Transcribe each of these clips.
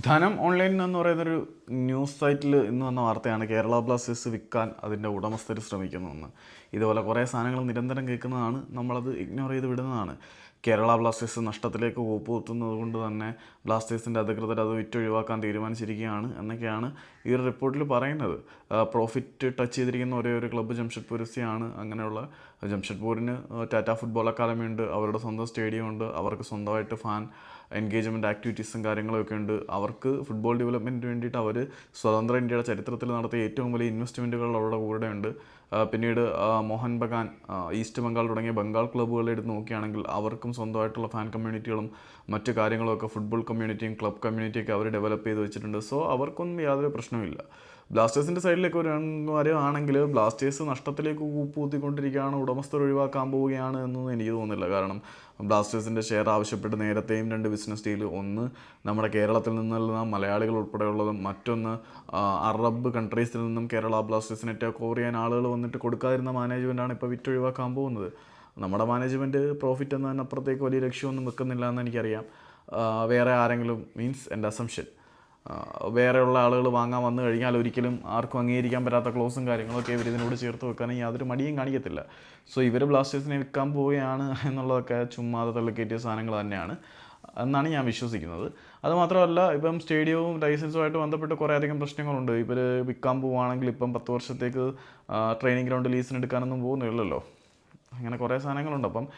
ധനം ഓൺലൈൻ എന്ന് പറയുന്നൊരു ന്യൂസ് സൈറ്റിൽ ഇന്ന് വന്ന വാർത്തയാണ് കേരള ബ്ലാസ്റ്റേഴ്സ് വിൽക്കാൻ അതിന്റെ ഉടമസ്ഥർ ശ്രമിക്കുന്നതെന്ന് ഇതുപോലെ കുറേ സാധനങ്ങൾ നിരന്തരം കേൾക്കുന്നതാണ് നമ്മളത് ഇഗ്നോർ ചെയ്ത് വിടുന്നതാണ്. കേരള ബ്ലാസ്റ്റേഴ്സ് നഷ്ടത്തിലേക്ക് കൂപ്പുകുത്തുന്നത് കൊണ്ട് തന്നെ ബ്ലാസ്റ്റേഴ്സിന്റെ അധികൃതർ അത് വിറ്റൊഴിവാക്കാൻ തീരുമാനിച്ചിരിക്കുകയാണ് എന്നൊക്കെയാണ് ഈ ഒരു റിപ്പോർട്ടിൽ പറയുന്നത്. പ്രോഫിറ്റ് ടച്ച് ചെയ്തിരിക്കുന്ന ഒരേ ഒരു ക്ലബ്ബ് ജംഷഡ്പൂർ എഫ് ആണ്. അങ്ങനെയുള്ള ജംഷഡ്പൂരിന് ടാറ്റ ഫുട്ബോൾ അക്കാദമി ഉണ്ട് അവരുടെ സ്വന്തം സ്റ്റേഡിയം ഉണ്ട് അവർക്ക് സ്വന്തമായിട്ട് ഫാൻ എൻഗേജ്മെന്റ് ആക്ടിവിറ്റീസും കാര്യങ്ങളൊക്കെ ഉണ്ട്. അവർക്ക് ഫുട്ബോൾ ഡെവലപ്മെന്റിന് വേണ്ടിയിട്ട് അവർ സ്വതന്ത്ര ഇന്ത്യയുടെ ചരിത്രത്തിൽ നടത്തിയ ഏറ്റവും വലിയ ഇൻവെസ്റ്റ്മെന്റുകൾ അവരുടെ കൂടെ ഉണ്ട്. പിന്നീട് മോഹൻ ബഗാൻ ഈസ്റ്റ് ബംഗാൾ തുടങ്ങിയ ബംഗാൾ ക്ലബ്ബുകളെ എടുത്ത് നോക്കുകയാണെങ്കിൽ അവർക്കും സ്വന്തമായിട്ടുള്ള ഫാൻ കമ്മ്യൂണിറ്റികളും മറ്റു കാര്യങ്ങളൊക്കെ ഫുട്ബോൾ കമ്മ്യൂണിറ്റിയും ക്ലബ് കമ്മ്യൂണിറ്റിയൊക്കെ അവർ ഡെവലപ്പ് ചെയ്ത് വെച്ചിട്ടുണ്ട്. സോ അവർക്കൊന്നും യാതൊരു പ്രശ്നമില്ല ബ്ലാസ്റ്റേഴ്സിന്റെ സൈഡിലേക്ക് വരുവാണെങ്കിൽ ബ്ലാസ്റ്റേഴ്സ് നഷ്ടത്തിലേക്ക് കൂപ്പൂത്തിക്കൊണ്ടിരിക്കുകയാണ് ഉടമസ്ഥർ ഒഴിവാക്കാൻ പോവുകയാണ് എന്നൊന്നും എനിക്ക് തോന്നുന്നില്ല. കാരണം ബ്ലാസ്റ്റേഴ്സിന്റെ ഷെയർ ആവശ്യപ്പെട്ട് നേരത്തെയും രണ്ട് ബിസിനസ് ഡീൽ ഒന്ന് നമ്മുടെ കേരളത്തിൽ നിന്നുള്ള മലയാളികൾ ഉൾപ്പെടെയുള്ളതും. മറ്റൊന്ന് അറബ് കൺട്രീസിൽ നിന്നും കേരള ബ്ലാസ്റ്റേഴ്സിനെ ടേക്ക് ഓവർ ചെയ്യാൻ ആളുകൾ വന്നിട്ട് കൊടുക്കാതിരുന്ന മാനേജ്മെന്റാണ് ഇപ്പോൾ വിറ്റൊഴിവാക്കാൻ പോകുന്നത്. നമ്മുടെ മാനേജ്മെന്റ് പ്രോഫിറ്റ് എന്നതിനപ്പുറത്തേക്ക് വലിയ ലക്ഷ്യമൊന്നും വെക്കുന്നില്ല എന്ന് എനിക്കറിയാം. വേറെ ആരെങ്കിലും മീൻസ് എന്റെ അസംഷൻ വേറെയുള്ള ആളുകൾ വാങ്ങാൻ വന്നു കഴിഞ്ഞാൽ ഒരിക്കലും ആർക്കും അംഗീകരിക്കാൻ പറ്റാത്ത ക്ലോസും കാര്യങ്ങളൊക്കെ ഇവർ ഇതിനോട് ചേർത്ത് വെക്കാനും യാതൊരു മടിയും കാണിക്കത്തില്ല. സോ ഇവർ ബ്ലാസ്റ്റേഴ്സിനെ വിൽക്കാൻ പോവുകയാണ് എന്നുള്ളതൊക്കെ ചുമ്മാതെ തള്ളിക്കയറ്റിയ സാധനങ്ങൾ തന്നെയാണ്. എന്നാണ് ഞാൻ വിശ്വസിക്കുന്നത്. അതുമാത്രമല്ല ഇപ്പം സ്റ്റേഡിയവും ലൈസൻസുമായിട്ട് ബന്ധപ്പെട്ട് കുറേ അധികം പ്രശ്നങ്ങളുണ്ട്. ഇവർ വിൽക്കാൻ പോവുകയാണെങ്കിൽ ഇപ്പം പത്ത് വർഷത്തേക്ക് ട്രെയിനിങ് ഗ്രൗണ്ട് ലീസിന് എടുക്കാനൊന്നും പോകുന്നില്ലല്ലോ അങ്ങനെ കുറേ സാധനങ്ങളുണ്ട്. അപ്പം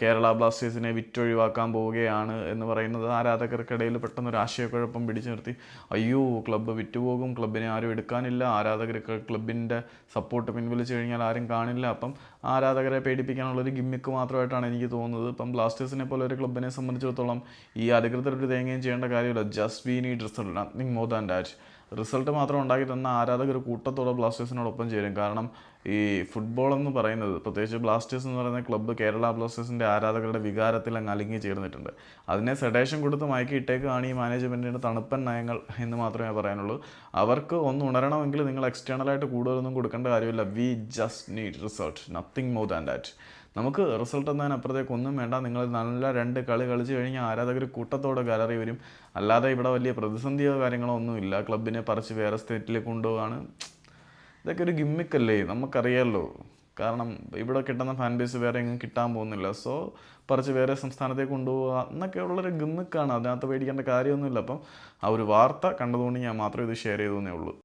കേരള ബ്ലാസ്റ്റേഴ്സിനെ വിറ്റൊഴിവാക്കാൻ പോവുകയാണ് എന്ന് പറയുന്നത് ആരാധകർക്കിടയിൽ പെട്ടെന്ന് ഒരു ആശയക്കുഴപ്പം പിടിച്ചു നിർത്തി. അയ്യോ ക്ലബ്ബ് വിറ്റുപോകും ക്ലബിനെ ആരും എടുക്കാനില്ല. ആരാധകർക്ക് ക്ലബിന്റെ സപ്പോർട്ട് പിൻവലിച്ചു കഴിഞ്ഞാൽ ആരും കാണില്ല. അപ്പം ആരാധകരെ പേടിപ്പിക്കാനുള്ള ഒരു ഗിമ്മിക്ക് മാത്രമായിട്ടാണ് എനിക്ക് തോന്നുന്നത്. ഇപ്പം ബ്ലാസ്റ്റേഴ്സിനെ പോലെ ഒരു ക്ലബിനെ സംബന്ധിച്ചിടത്തോളം ഈ അധികൃതർ ഒരു തേങ്ങയും ചെയ്യേണ്ട കാര്യമില്ല. Just we need result nothing more than that result മാത്രം ഉണ്ടാക്കി തന്ന ആരാധകർ കൂട്ടത്തോടെ ബ്ലാസ്റ്റേഴ്സിനോടൊപ്പം ചേരും. കാരണം ഈ ഫുട്ബോൾ എന്ന് പറയുന്നത് പ്രത്യേകിച്ച് ബ്ലാസ്റ്റേഴ്സ് എന്ന് പറയുന്ന ക്ലബ്ബ് കേരള ബ്ലാസ്റ്റേഴ്സിന്റെ ആരാധകരുടെ വികാരത്തിൽ അങ്ങ് അലിങ്ങി ചേർന്നിട്ടുണ്ട്. അതിനെ സെഡേഷൻ കൊടുത്ത് മയക്കി ഇട്ടേക്കാണ് ഈ മാനേജ്മെന്റിന്റെ തണുപ്പൻ നയങ്ങൾ എന്ന് മാത്രമേ പറയാനുള്ളൂ. അവർക്ക് ഒന്ന് ഉണരണമെങ്കിൽ നിങ്ങൾ എക്സ്റ്റേണലായിട്ട് കൂടുതലൊന്നും കൊടുക്കേണ്ട കാര്യമില്ല. We just need result nothing more than that നമുക്ക് റിസൾട്ട് എന്നതിനപ്പുറത്തേക്ക് ഒന്നും വേണ്ട. നിങ്ങൾ നല്ല രണ്ട് കളി കളിച്ച് കഴിഞ്ഞാൽ ആരാധകർ കൂട്ടത്തോടെ ഗാലറി വരും. അല്ലാതെ ഇവിടെ വലിയ പ്രതിസന്ധിയോ കാര്യങ്ങളോ ഒന്നുമില്ല ക്ലബിനെ പറിച്ച് വേറെ സ്റ്റേറ്റിലേക്ക് കൊണ്ടുപോകാണ് ഇതൊക്കെ ഒരു ഗിമ്മിക്കല്ലേ നമുക്കറിയാമല്ലോ കാരണം ഇവിടെ കിട്ടുന്ന ഫാൻ ബേസ് വേറെ എങ്ങും കിട്ടാൻ പോകുന്നില്ല. സോ പറിച്ച് വേറെ സംസ്ഥാനത്തേക്ക് കൊണ്ടുപോകുക എന്നൊക്കെ ഉള്ളൊരു ഗിമ്മിക്കാണ്. അതിനകത്ത് പേടിക്കേണ്ട കാര്യമൊന്നുമില്ല. അപ്പം ആ ഒരു വാർത്ത കണ്ടതുകൊണ്ട് ഞാൻ മാത്രമേ ഇത് ഷെയർ ചെയ്തേ ഉള്ളൂ.